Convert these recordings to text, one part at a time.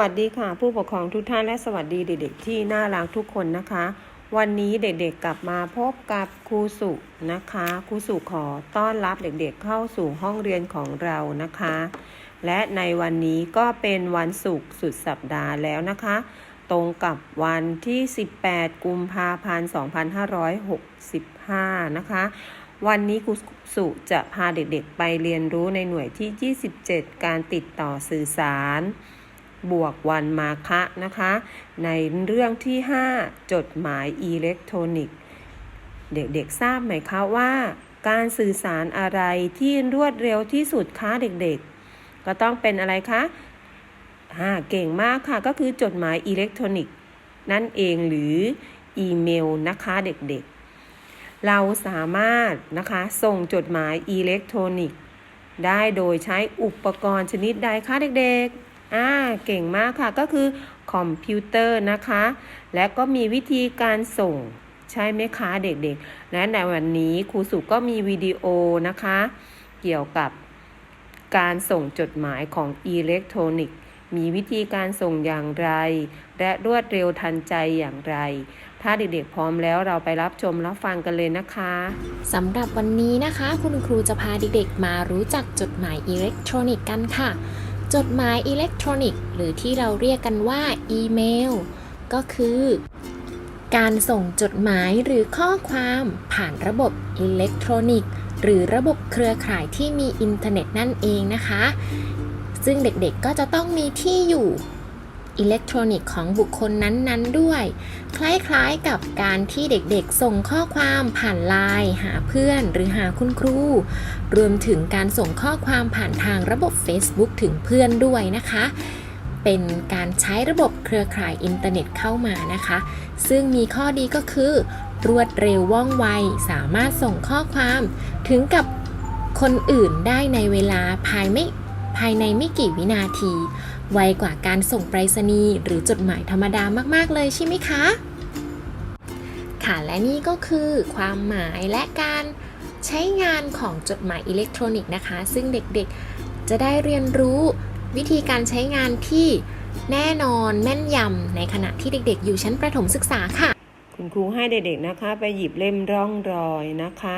วัสดีค่ะ ผู้ปกครองทุกท่านและสวัสดีเด็กๆที่น่ารักทุกคนนะคะ วันนี้เด็กๆกลับมาพบกับครูสุนะคะครูสุขอต้อนรับเด็กๆเข้าสู่ห้องเรียนของเรานะคะ และในวันนี้ก็เป็นวันศุกร์สุดสัปดาห์แล้วนะคะ ตรงกับวันที่ 18 กุมภาพันธ์ 2565 นะคะ วันนี้ครูสุจะพาเด็กๆไปเรียนรู้ในหน่วยที่ 27 การติดต่อสื่อสาร บวกวันมาคะนะคะ ในเรื่องที่ 5 จดหมายอิเล็กทรอนิกส์ เด็กๆทราบไหมคะว่า การสื่อสารอะไรที่รวดเร็วที่สุดคะเด็กๆ ก็ต้องเป็นอะไรคะอ่าเก่งมากค่ะก็คือจดหมายอิเล็กทรอนิกส์ นั่นเองหรืออีเมลนะคะเด็กๆเราสามารถนะคะส่งจดหมายอิเล็กทรอนิกส์ ได้โดยใช้อุปกรณ์ชนิดใดคะเด็กๆ อ่าเก่งมากค่ะก็คือคอมพิวเตอร์นะคะ และก็มีวิธีการส่งใช่ไหมคะเด็กๆ และในวันนี้ครูสุก็มีวิดีโอนะคะ เกี่ยวกับการส่งจดหมายของอิเล็กทรอนิกส์ มีวิธีการส่งอย่างไร และรวดเร็วทันใจอย่างไร ถ้าเด็กๆพร้อมแล้วเราไปรับชมรับฟังกันเลยนะคะสำหรับวันนี้นะคะ คุณครูจะพาเด็กๆมารู้จักจดหมายอิเล็กทรอนิกส์กันค่ะ จดหมายอิเล็กทรอนิกส์หรือที่เราเรียกกันว่าอีเมล ก็คือ การส่งจดหมายหรือข้อความผ่านระบบอิเล็กทรอนิกส์หรือระบบเครือข่ายที่มีอินเทอร์เน็ตนั่นเองนะคะ ซึ่งเด็กๆก็จะต้องมีที่อยู่ อิเล็กทรอนิกส์ของบุคคลนั้นๆ ด้วย คล้ายๆกับการที่เด็กๆ ส่งข้อความผ่านไลน์หาเพื่อนหรือหาคุณครู รวมถึงการส่งข้อความผ่านทางระบบ Facebook ถึงเพื่อนด้วยนะคะ เป็นการใช้ระบบเครือข่ายอินเทอร์เน็ตเข้ามานะคะ ซึ่งมีข้อดีก็คือ รวดเร็วว่องไว สามารถส่งข้อความถึงกับคนอื่นได้ในเวลาภายไม่ภายในไม่กี่วินาที ไวกว่าการส่งไปรษณีย์หรือจดหมายธรรมดามาก ๆ เลยใช่ไหมคะ ค่ะและนี่ก็คือความหมายและการใช้งานของจดหมายอิเล็กทรอนิกส์นะคะ ซึ่งเด็กๆจะได้เรียนรู้วิธีการใช้งานที่แน่นอนแม่นยำในขณะที่เด็กๆ อยู่ชั้นประถมศึกษาค่ะ คุณครูให้เด็กๆนะคะ ไปหยิบเล่มร่องรอยนะคะ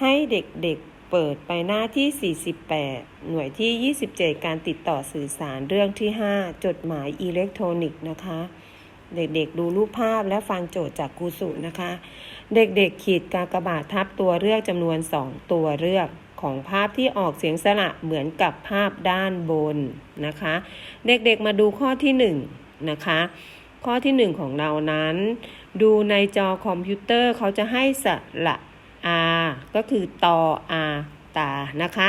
ให้เด็กๆ เปิดไปหน้าที่ 48 หน่วยที่ 27 การติดต่อสื่อสารเรื่องที่ 5 จดหมายอิเล็กทรอนิกส์นะคะ เด็กๆ ดูรูปภาพและฟังโจทย์จากครูสุนะคะ เด็กๆ ขีดกากบาททับตัวเลือกจำนวน 2 ตัวเลือกของภาพที่ออกเสียงสระเหมือนกับภาพด้านบนนะคะ เด็กๆมาดูข้อที่ 1 นะคะ ข้อที่ 1 ของเรานั้น ดูในจอคอมพิวเตอร์เขาจะให้สระ อาก็คือตออาตานะคะ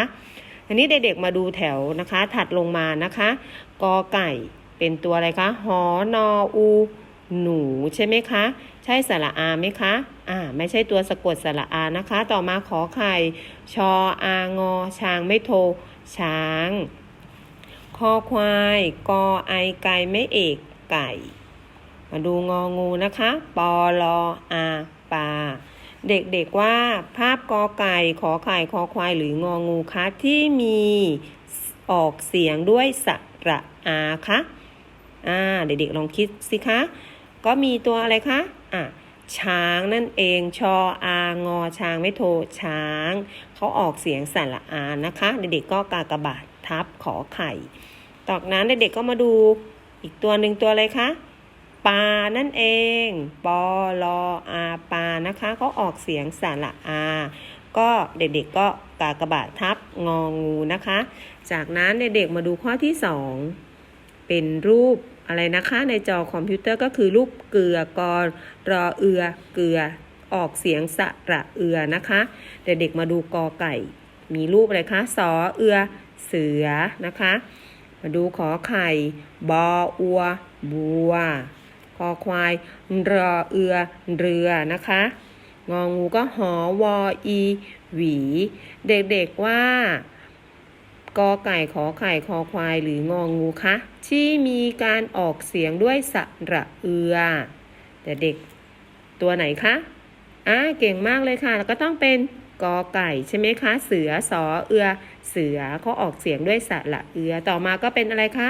อันนี้เด็กๆมาดูแถวนะคะ ถัดลงมานะคะกอไก่เป็นตัวอะไรคะหอนออู หนูใช่ไหมคะ ใช่สระอาไหมคะ อ่า ไม่ใช่ตัวสะกดสระอานะคะ ต่อมาขอไข่ ชออางอ ช้างไม่โท ช้าง คอควาย กอไอไก่ไม่เอกไก่ มาดูงองูนะคะ ปอลออาปา เด็กๆว่าภาพกอไก่ขอไข่คอควายหรืององูคะที่มีออกเสียงด้วยสระอาคะอ่าเด็กๆลองคิดสิคะ ก็มีตัวอะไรคะอะช้างนั่นเองชออางอช้างไม่โทช้าง เขาออกเสียงสระอานะคะ เด็กๆก็กากบาททับขอไข่ตอกนั้นเด็กๆก็มาดูอีกตัวหนึ่งตัวอะไรคะ ปานั่นเอง ปอลออาปลานะคะเขาออกเสียงสระอา ก็เด็กๆก็กากบาททับงองูนะคะ จากนั้นเด็กๆมาดูข้อที่สองเป็นรูปอะไรนะคะในจอคอมพิวเตอร์ก็คือรูปเกลือกอรอเอือเกลือออกเสียงสระเอือนะคะเด็กๆมาดูกอไก่ มีรูปอะไรคะสอเอือเสือนะคะ มาดูขอไข่ บออัว บัว คอควาย รอเอือ เรือนะคะ งองูก็หอวออีหวี เด็กๆว่ากอไก่ขอไข่คอควายหรืององูคะที่มีการออกเสียงด้วยสระเอือ แต่เด็กตัวไหนคะอ่าเก่งมากเลยค่ะ แล้วก็ต้องเป็นกอไก่ใช่ไหมคะ เสือสอเอือ เสือเขาออกเสียงด้วยสระเอือ ต่อมาก็เป็นอะไรคะ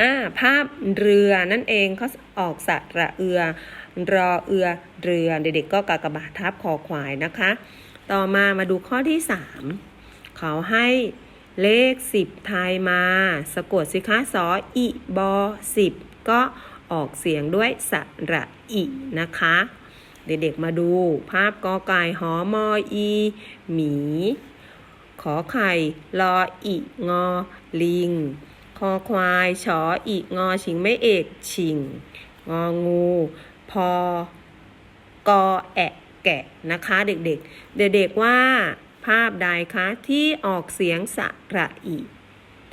อ่าภาพเรือนั่นเองเขาออกสระเอือ รอเอือเรือ เด็กๆก็กากบาททับคอควายนะคะ ต่อมามาดูข้อที่ 3 เขาให้เลข 10ทยมา สะกดสิคะสออิบอ10ก็ออกเสียงด้วยสระอินะคะ เด็กๆมาดูภาพกอไก่หอมออีหมี ขอไข่ลออีงอลิง คอควายชออีงอชิงไม่เอกชิง งองูพอกอแอะแกะนะคะเด็กๆ เด็กๆว่าภาพใดคะที่ออกเสียงสระอี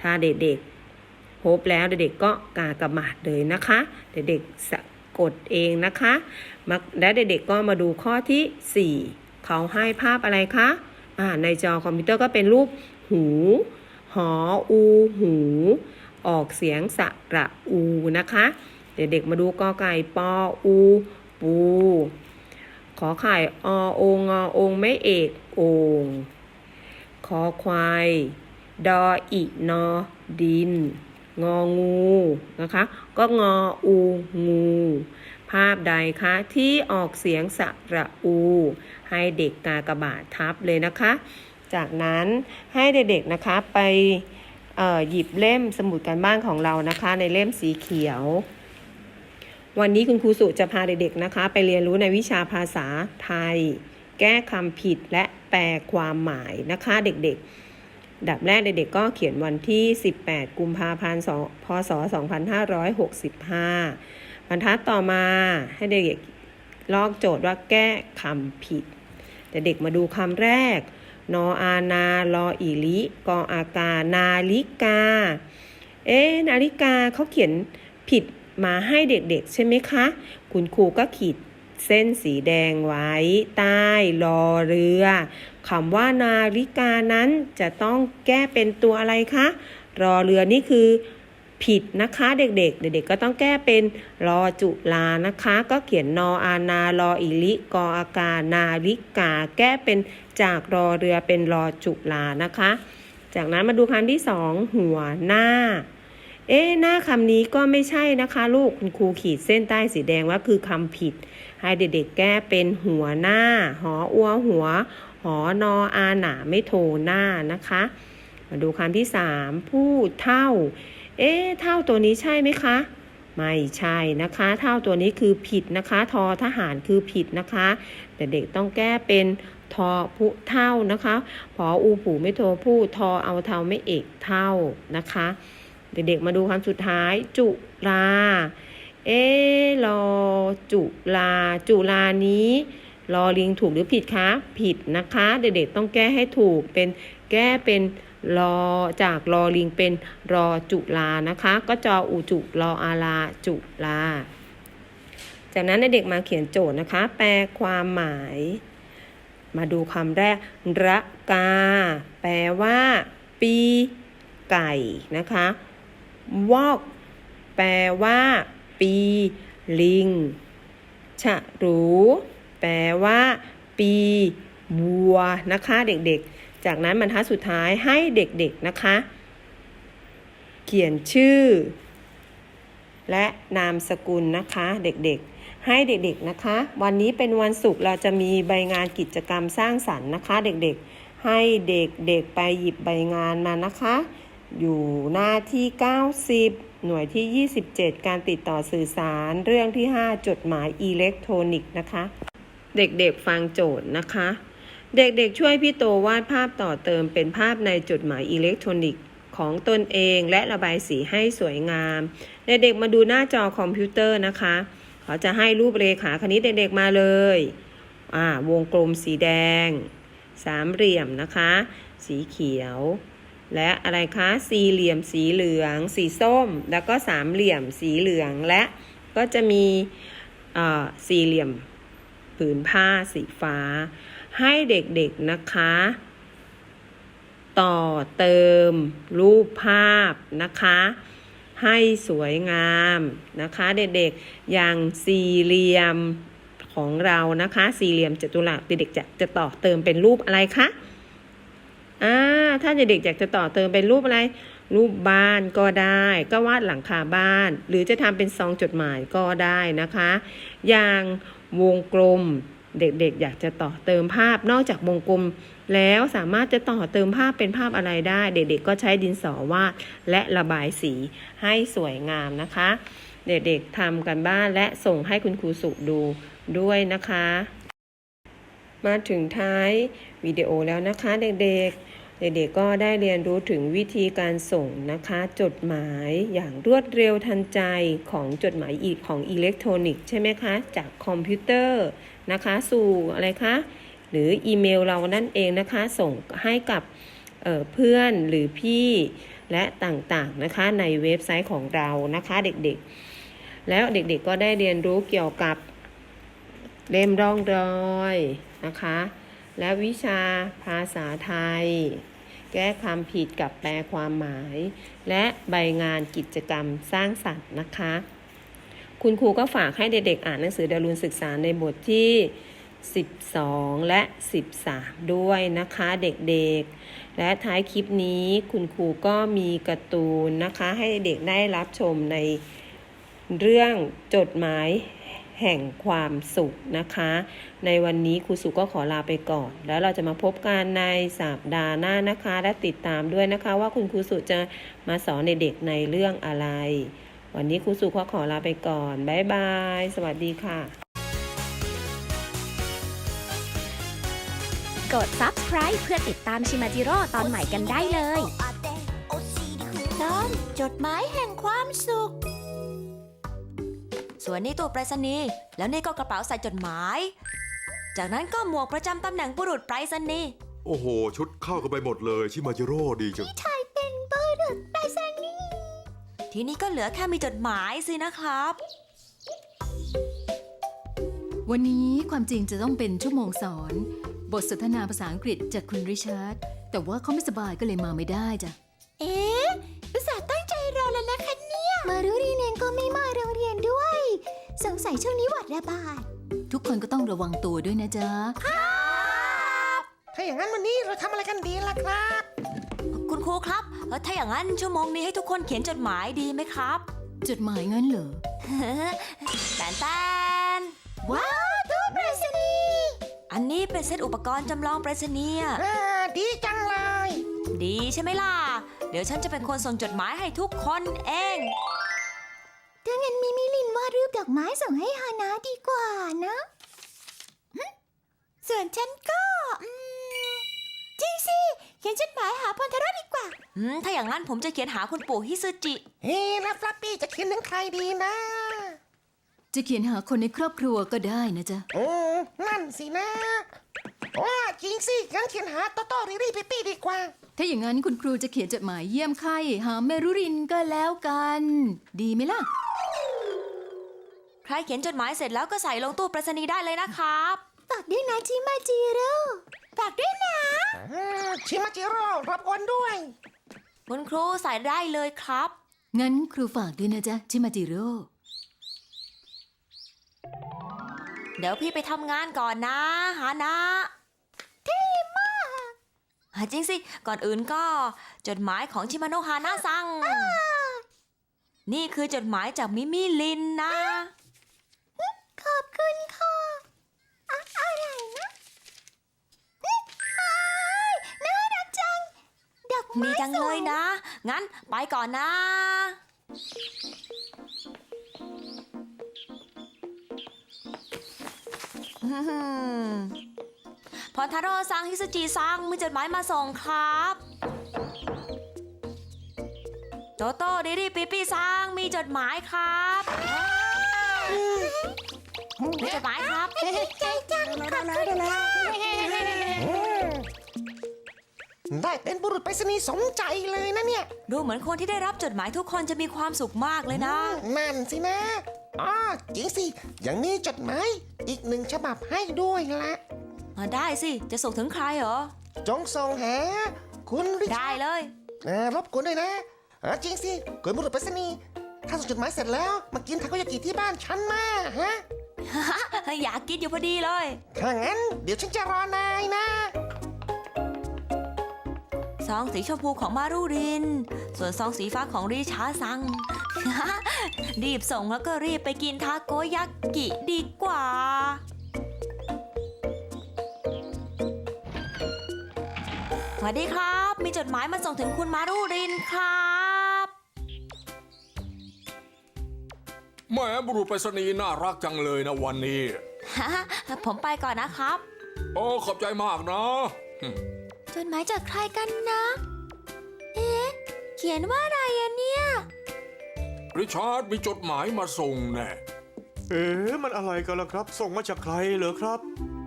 ถ้าเด็กๆพบแล้วเด็กๆก็กากระมาดเลยนะคะ เด็กๆสะกดเองนะคะมาและเด็กๆก็มาดูข้อที่ 4 เขาให้ภาพอะไรคะอ่าในจอคอมพิวเตอร์ก็เป็นรูปหู หอ อู หู ออกเสียงสระอูนะคะ เด็กๆมาดูกอไก่ปออู ปู ขอไข่อโองอองไม่เอกโองขอควายดออินอดิน งองูนะคะ ก็งออูงู ภาพใดคะที่ออกเสียงสระอู ให้เด็กกากระบาททับเลยนะคะ จากนั้นให้เด็กๆนะคะไป หยิบเล่มสมุดการบ้านของเรานะคะ ในเล่มสีเขียว วันนี้คุณครูสุจะพาเด็กๆนะคะ ไปเรียนรู้ในวิชาภาษาไทย แก้คำผิดและแปลความหมายนะคะเด็กๆ ดับแรกเด็กๆก็เขียนวันที่ 18 กุมภาพันธ์2พศ 2565บรรทัดต่อมาให้เด็กๆลอกโจทย์ว่าแก้คำผิดเด็กๆมาดูคำแรก นออานาลออิลิกออากา นาลิกา เอ๊ะนาฬิกาเขาเขียนผิดมาให้เด็กๆ ใช่ไหมคะ คุณครูก็ขีดเส้นสีแดงไว้ ใต้รอเรือคำว่านาฬิกานั้นจะต้องแก้เป็นตัวอะไรคะ รอเรือนี่คือ ผิดนะคะเด็กๆ เด็กๆก็ต้องแก้เป็นรอจุลานะคะ ก็เขียนนออานา รออิลิกออากา นาฬิกา แก้เป็นจากรอเรือเป็นรอจุลานะคะ จากนั้นมาดูคำที่สองหัวหน้า เอ๊หน้าคำนี้ก็ไม่ใช่นะคะลูกคุณครูขีดเส้นใต้สีแดงว่าคือคำผิด ให้เด็กๆ แก้เป็นหัวหน้า หออัวหัว หอนออาหนาไม่โทหน้านะคะ มาดูคำที่สามผู้เท่า เอ๊ะเท่าตัวนี้ใช่ไหมคะ ไม่ใช่นะคะ เท่าตัวนี้คือผิดนะคะ ทอทหารคือผิดนะคะ แต่เด็กต้องแก้เป็นทอผู้เท่านะคะ พออูผูไม่โทผู้ทอเอาเท่าไม่เอกเท่านะคะ เด็กๆมาดูคำสุดท้าย จุลาเอ๊ะรอจุลา จุลานี้รอลิงถูกหรือผิดคะ ผิดนะคะ เด็กๆต้องแก้ให้ถูกเป็นแก้เป็น รอจากรอลิงเป็นรอจุลานะคะ ก็จออูจุรออาลาจุลา จากนั้นเด็กมาเขียนโจทย์นะคะ แปลความหมาย มาดูคำแรก ระกา แปลว่า ปีไก่นะคะวอกแปลว่า ปี ลิง ฉะหรู แปลว่า ปีวัวนะคะ เด็กๆ จากนั้นบรรทัดสุดท้ายให้เด็กๆนะคะ เขียนชื่อ และนามสกุลนะคะเด็กๆ ให้เด็กๆนะคะ วันนี้เป็นวันศุกร์เราจะมีใบงานกิจกรรมสร้างสรรค์นะคะ เด็กๆ ให้เด็กๆไปหยิบใบงานมานะคะ อยู่หน้าที่ 90 หน่วยที่ 27 การติดต่อสื่อสารเรื่องที่ 5 จดหมายอิเล็กทรอนิกส์นะคะ เด็กๆฟังโจทย์นะคะ เด็กๆ ช่วยพี่โตวาดภาพต่อเติมเป็นภาพในจดหมายอิเล็กทรอนิกส์ของตนเองและระบายสีให้สวยงาม เด็กๆมาดูหน้าจอคอมพิวเตอร์นะคะ เขาจะให้รูปเรขาคณิตเด็กๆมาเลยอ่าวงกลมสีแดง สามเหลี่ยมนะคะ สีเขียว และอะไรคะ สี่เหลี่ยมสีเหลือง สีส้ม แล้วก็สามเหลี่ยมสีเหลืองและก็จะมีสี่เหลี่ยมผืนผ้าสีฟ้า ให้เด็กๆนะคะ ต่อเติมรูปภาพนะคะ ให้สวยงามนะคะ เด็กๆอย่างสี่เหลี่ยมของเรานะคะ สี่เหลี่ยมจัตุรัสเด็กๆจะจะต่อเติมเป็นรูปอะไรคะอ่าถ้าเด็กๆอยากจะต่อเติมเป็นรูปอะไร รูปบ้านก็ได้ ก็วาดหลังคาบ้าน หรือจะทำเป็นซองจดหมายก็ได้นะคะ อย่างวงกลม เด็กๆ อยากจะต่อเติมภาพนอกจากวงกลม แล้วสามารถจะต่อเติมภาพเป็นภาพอะไรได้ เด็กๆ ก็ใช้ดินสอวาดและระบายสีให้สวยงามนะคะ เด็กๆทำกันบ้านและส่งให้คุณครูสุดูด้วยนะคะ มาถึงท้ายวิดีโอแล้วนะคะเด็กๆ เด็กๆก็ได้เรียนรู้ถึงวิธีการส่งนะคะ จดหมายอย่างรวดเร็วทันใจของจดหมายอีกของอิเล็กทรอนิกส์ใช่ไหมคะ จากคอมพิวเตอร์นะคะ สู่อะไรคะ หรืออีเมลเรานั่นเองนะคะ ส่งให้กับเเพื่อนหรือพี่และต่างๆนะคะ ในเว็บไซต์ของเรานะคะเด็กๆ แล้วเด็กๆก็ได้เรียนรู้เกี่ยวกับเล่มร่องรอยนะคะ และวิชาภาษาไทย แก้คำผิดกับแปลความหมาย และใบงานกิจกรรมสร้างสรรค์นะคะ คุณครูก็ฝากให้เด็กๆอ่านหนังสือดารุณศึกษาในบทที่ 12 และ 13 ด้วยนะคะเด็กๆ และท้ายคลิปนี้คุณครูก็มีการ์ตูนนะคะ ให้เด็กได้รับชมในเรื่องจดหมายแห่งความสุขนะคะ ในวันนี้ครูสุก็ขอลาไปก่อน แล้วเราจะมาพบกันในสัปดาห์หน้านะคะ และติดตามด้วยนะคะ ว่าคุณครูสุจะมาสอนเด็กๆในเรื่องอะไร วันนี้ครูสุก็ขอลาไปก่อนบ๊ายบาย สวัสดีค่ะ กด subscribe เพื่อติดตามชิมาจิโร่ตอนใหม่กันได้เลยน้อมจดหมายแห่งความสุข ส่วนนี้ตัวไปรษณีย์แล้วนี่ก็กระเป๋าใส่จดหมาย จากนั้นก็หมวกประจำตำแหน่งบุรุษไปรษณีย์โอ้โห ชุดเข้ากันไปหมดเลยชิมาจิโร่ดีจังเป็นบุรุษไปรษณีย์ทีนี้ก็เหลือแค่มีจดหมายสินะครับ วันนี้ความจริงจะต้องเป็นชั่วโมงสอน บทสนทนาภาษาอังกฤษจากคุณริชาร์ดแต่ว่าเขาไม่สบายก็เลยมาไม่ได้จ้ะ เอ๊ะอุตส่าห์ตั้งใจรอแล้วนะคะเนี่ย มารุรีเนนก็ไม่มาโรงเรียนด้วย สงสัยช่วงนี้หวัดระบาด ทุกคนก็ต้องระวังตัวด้วยนะจ๊ะ ถ้าอย่างนั้นวันนี้เราทำอะไรกันดีล่ะครับ คุณครูครับเอ่อถ้าอย่างนั้นชั่วโมงนี้ให้ทุกคนเขียนจดหมายดีไหมครับ จดหมายงั้นเหรอ แตนแตนว้าวตู้ไปรษณีย์อันนี้เป็นเซตอุปกรณ์จำลองไปรษณีย์อะอ่าดีจังเลย ดีใช่ไหมล่ะ เดี๋ยวฉันจะเป็นคนส่งจดหมายให้ทุกคนเอง ถ้างั้นมิมิลินวาด รูปดอกไม้ส่งให้ฮานาดีกว่านะ ส่วนฉันก็จริงสิ เขียนจดหมายหาพรทรดีกว่า อืมถ้าอย่างนั้นผมจะเขียนหาคุณปู่ฮิซึจิ เฮ้แล้วฟลัปปี้จะเขียนถึงใครดีนะ จะเขียนหาคนในครอบครัวก็ได้นะจ๊ะโอ้นั่นสินะว่าจริงสิงั้นเขียนหาโตโต้ริรี่ปิปี้ดีกว่า ถ้าอย่างนั้นคุณครูจะเขียนจดหมายเยี่ยมไข้หาเมรุรินก็แล้วกัน ดีไหมล่ะ ใครเขียนจดหมายเสร็จแล้วก็ใส่ลงตู้ไปรษณีย์ได้เลยนะครับฝากด้วยนะจิมาจิโร่ฝากด้วยนะอ่าชิมาจิโร่รับอวนด้วย คุณครูใส่ได้เลยครับ งั้นครูฝากด้วยนะจ๊ะชิมาจิโร่ เดี๋ยวพี่ไปทำงานก่อนนะฮานะเท่มากจริงสิ ก่อนอื่นก็จดหมายของชิมาโนะฮานะซัง นี่คือจดหมายจากมิมิลินนะขอบ คุณค่ะอะไรนะน่ารักจัง ดอกไม้ดีจังเลยนะ งั้นไปก่อนนะ อืมพรทาโร่ซังฮิสจิซังมีจดหมายมาส่งครับ โตโต้ดิดิปิปิซังมีจดหมายครับ จดหมายครับใจจังได้แล้วได้แล้วได้เป็นบุรุษไปรษณีย์สมใจเลยนะเนี่ย ดูเหมือนคนที่ได้รับจดหมายทุกคนจะมีความสุขมากเลยนะ นั่นสินะอ๋อจริงสิ อย่างนี้จดหมายอีกหนึ่งฉบับให้ด้วยละอะได้สิ จะส่งถึงใครเหรอ จงส่งหาคุณริชาได้เลยเออรบกวนด้วยนะเออจริงสิกวนบุรุษไปรษณีย์ถ้าส่งจดหมายเสร็จแล้ว มากินทาโกยากิที่บ้านฉันมาฮะ อยากกินอยู่พอดีเลย ถ้างั้นเดี๋ยวฉันจะรอนายนะ ซองสีชมพูของมารุริน ส่วนซองสีฟ้าของริชาซัง รีบส่งแล้วก็รีบไปกินทาโกยากิดีกว่า สวัสดีครับ มีจดหมายมาส่งถึงคุณมารุรินครับ แหม่บุรุษไปรษณีย์น่ารักจังเลยนะวันนี้ผมไปก่อนนะครับ โอ้ ขอบใจมากนะจดหมายจากใครกันนะ เอ๊ะ เขียนว่าอะไรอะเนี่ย ริชาร์ดมีจดหมายมาส่งแน่เอ๊ะมันอะไรกันล่ะครับ ส่งมาจากใครเหรอครับ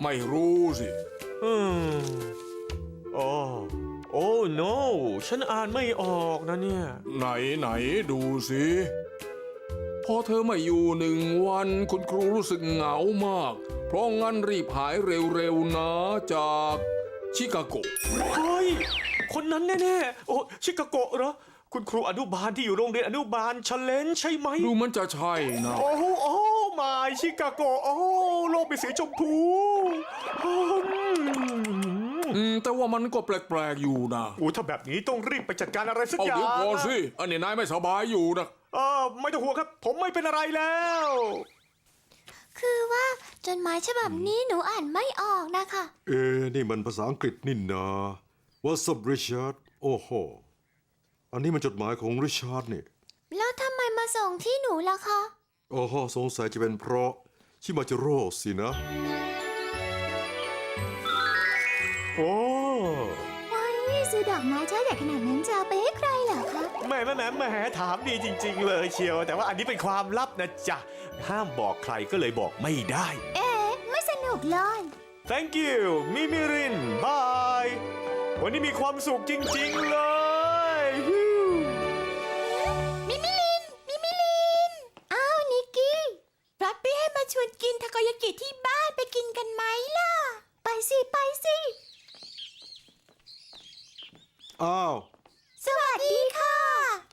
ไม่รู้สิ อืมอ๋อโอ้ no ฉันอ่านไม่ออกนะเนี่ย ไหนไหนดูสิพ อเธอไม่อยู่หนึ่งวัน คุณครูรู้สึกเหงามาก เพราะงั้นรีบหายเร็วๆนะจากชิคาโกเฮ้ย คนนั้นแน่ๆ โอ้ชิคาโกะเหรอ คุณครูอนุบาลที่อยู่โรงเรียนอนุบาลชเลนใช่ไหม ดูมันจะใช่นะ โอ้โหโอ้มายชิคาโกะโอ้โลกเป็นสีชมพูอืมอืมแต่ว่ามันก็แปลกๆอยู่นะโอ้ถ้าแบบนี้ต้องรีบไปจัดการอะไรสักเอาอย่าเดี๋ยวงก่อนสิ อันนี้นายไม่สบายอยู่นะ เออไม่ต้องห่วงครับ ผมไม่เป็นอะไรแล้ว คือว่าจดหมายฉบับนี้หนูอ่านไม่ออกนะคะ เอ๊ะนี่มันภาษาอังกฤษนี่นาว่าสับริชาร์ดโอ้โห อันนี้มันจดหมายของริชาร์ดนี่แล้วทำไมมาส่งที่หนูล่ะคะ โอ้โหสงสัยจะเป็นเพราะชิมาจิโร่สินะ โอ้ว้ายซื้อด อกไม้ช่อใหญ่ขนาดนั้นจะเอาไปให้ใครเหรอคะแหม่แหม่แหม่แหม่ถามดีจริง ๆ เลยเชียว แต่ว่าอันนี้เป็นความลับนะจ๊ะ ห้ามบอกใครก็เลยบอกไม่ได้ เอ๊ะไม่สนุกเลย thank you มิมิรินบายวันนี้มีความสุขจริง ๆ เลย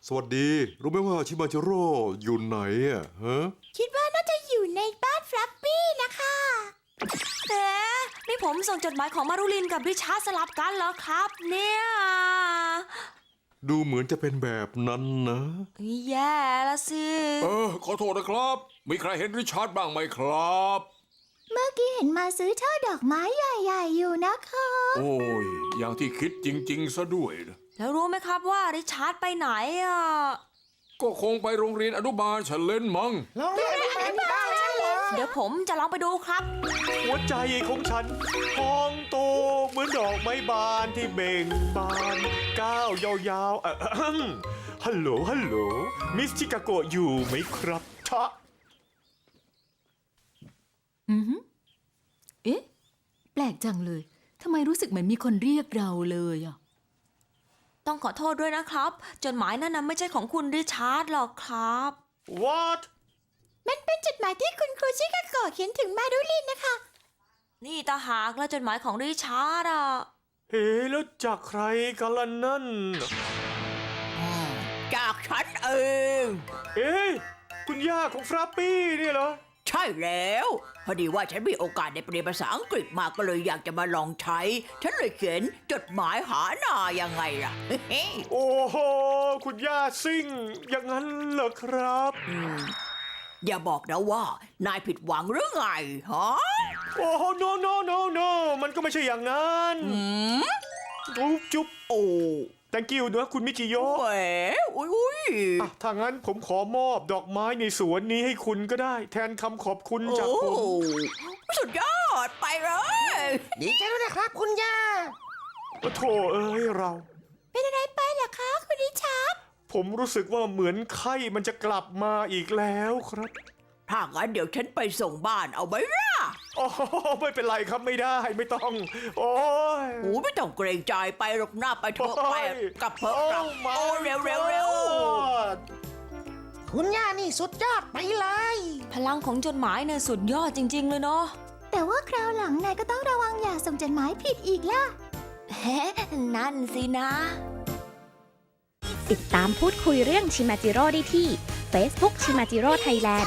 สวัสดี รู้ไหมว่าชิมาจิโร่อยู่ไหนอะฮะคิดว่าน่าจะอยู่ในบ้านฟลัปปี้นะคะเอ๊ะนี่ผมส่งจดหมายของมารุลินกับริชาร์ดสลับกันเหรอครับ เนี่ยดูเหมือนจะเป็นแบบนั้นนะแย่ละสิเออ ขอโทษนะครับ มีใครเห็นริชาร์ดบ้างไหมครับ เมื่อกี้เห็นมาซื้อช่อดอกไม้ใหญ่ ๆ อยู่นะคะ โอ้ย อย่างที่คิดจริง ๆ ซะด้วยนะ แล้วรู้ไหมครับว่าริชาร์ดไปไหนอะ ก็คงไปโรงเรียนอนุบาลฉันเล่นมั้งลองเรียนอนุบาลแล้วเหรอเดี๋ยวผมจะลองไปดูครับ หัวใจของฉันพองโตเหมือนดอกไม้บานที่เบ่งบานก้าวยาวๆเอ่ออะฮึ่มฮัลโหลฮัลโหลมิสชิคาโกะอยู่ไหมครับชะอือหือเอ๊ะ แปลกจังเลย ทำไมรู้สึกเหมือนมีคนเรียกเราเลยอะ ต้องขอโทษด้วยนะครับ จดหมายนั้นนะไม่ใช่ของคุณริชาร์ดหรอกครับ what มันเป็นจดหมายที่คุณครูชิคาโกะเขียนถึงมารุลินนะคะ นี่ตาหากและจดหมายของริชาร์ดอะเฮ้แล้วจากใครกันล่ะนั่น จากฉันเอง เอ๊ะคุณย่าของฟราปปี้เนี่ยเหรอใช่ แล้ว พอดีว่าฉันมีโอกาสได้ไปเรียนภาษาอังกฤษมาก็เลยอยากจะมาลองใช้ ฉันเลยเขียนจดหมายหาหนายังไงล่ะ โอ้โห คุณย่าซิ่ง อย่างนั้นเหรอครับ อย่าบอกนะว่า นายผิดหวังหรือไงฮะ โอ้โห no no no no มันก็ไม่ใช่อย่างนั้น จุ๊บจุ๊บโอ้ thank you นะคุณมิกิโยะแหมอุ้ยอุ้ยอะถ้างั้นผมขอมอบดอกไม้ในสวนนี้ให้คุณก็ได้ แทนคำขอบคุณจากโอ้ผม สุดยอด ไปเลย ดีใจด้วยนะครับ คุณย่า โอ้โถเอ้ยเรา เป็นอะไรไปเหรอคะคุณริชาร์ดผมรู้สึกว่าเหมือนไข้มันจะกลับมาอีกแล้วครับ ถ้างั้นเดี๋ยวฉันไปส่งบ้านเอาไหมล่ะ โอ้ไม่เป็นไรครับไม่ได้ไม่ต้อง โอ้ย โอ้ไม่ต้องเกรงใจไปหรอกหน้าไปเถอะไปกลับเถอะกลับโ my โอ้เร็วเร็วเร็ว God คุณย่านี่สุดยอดไปเลย พลังของจดหมายเนี่ยสุดยอดจริง ๆ เลยเนาะ แต่ว่าคราวหลังนายก็ต้องระวังอย่าส่งจดหมายผิดอีกล่ะ เฮ้นั่นสินะ ติดตามพูดคุยเรื่องชิมาจิโร่ได้ที่ Facebook ชิมาจิโร่ไทยแลนด์